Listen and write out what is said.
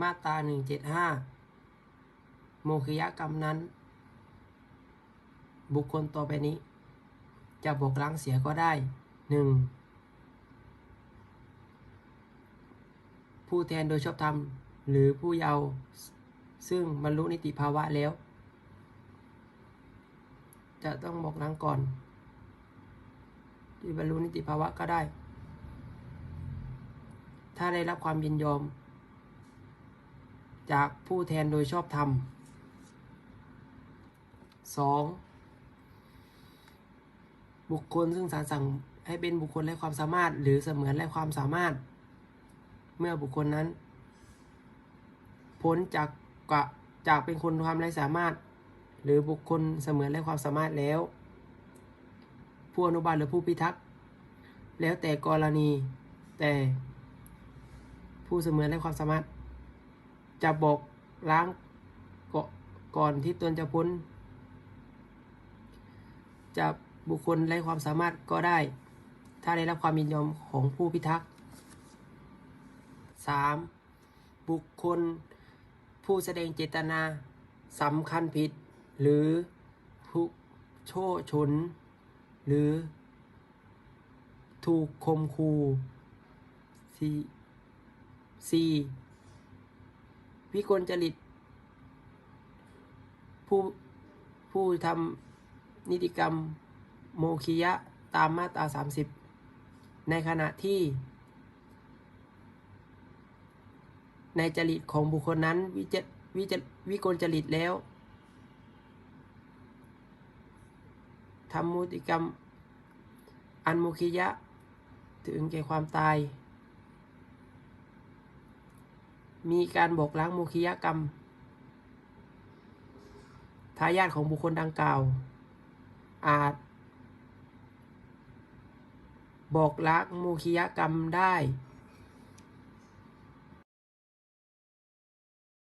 มาตราหนึ่งเจ็ดห้าโมคิยกรรมนั้น บุคคลต่อไปนี้ จะบอกล้างเสียก็ได้หนึ่งผู้แทนโดยชอบธรรม หรือผู้เยาว์ซึ่งบรรลุนิติภาวะแล้ว จะต้องบอกล้างก่อนที่บรรลุนิติภาวะก็ได้ ถ้าได้รับความยินยอม จากผู้แทนโดยชอบธรรม 2. บุคคลซึ่งศาลสั่งให้เป็นบุคคลไร้ความสามารถ หรือเสมือนไร้ความสามารถ เมื่อบุคคลนั้น พ้นจากกะจากเป็นคนความไร้สามารถ หรือบุคคลเสมือนไร้ความสามารถแล้ว ผู้อนุบาลหรือผู้พิทักษ์แล้วแต่กรณีแต่ผู้เสมือนไร้ความสามารถ จะบอกล้างกก่อนที่ตนจะพ้น จะบุคคลไร้ความสามารถก็ได้ ถ้าได้รับความยินยอมของผู้พิทักษ์ 3. บุคคลผู้แสดงเจตนาสำคัญผิด หรือผู้โช่ชน หรือ ถูกคมคูสี่สี่ วิกลจริต ผู้ผู้ทำนิติกรรมโมคิยะตามมาตรา 30 ในขณะที่ ในจริตของบุคคลนั้นวิจวิจวิกลจริตแล้วทำมุติกรรม อันโมคิยะ ถึงแก่ความตาย มีการบอกล้างโมคิยกรรม ทายาทของบุคคลดังกล่าว อาจ บอกล้างโมคิยกรรมได้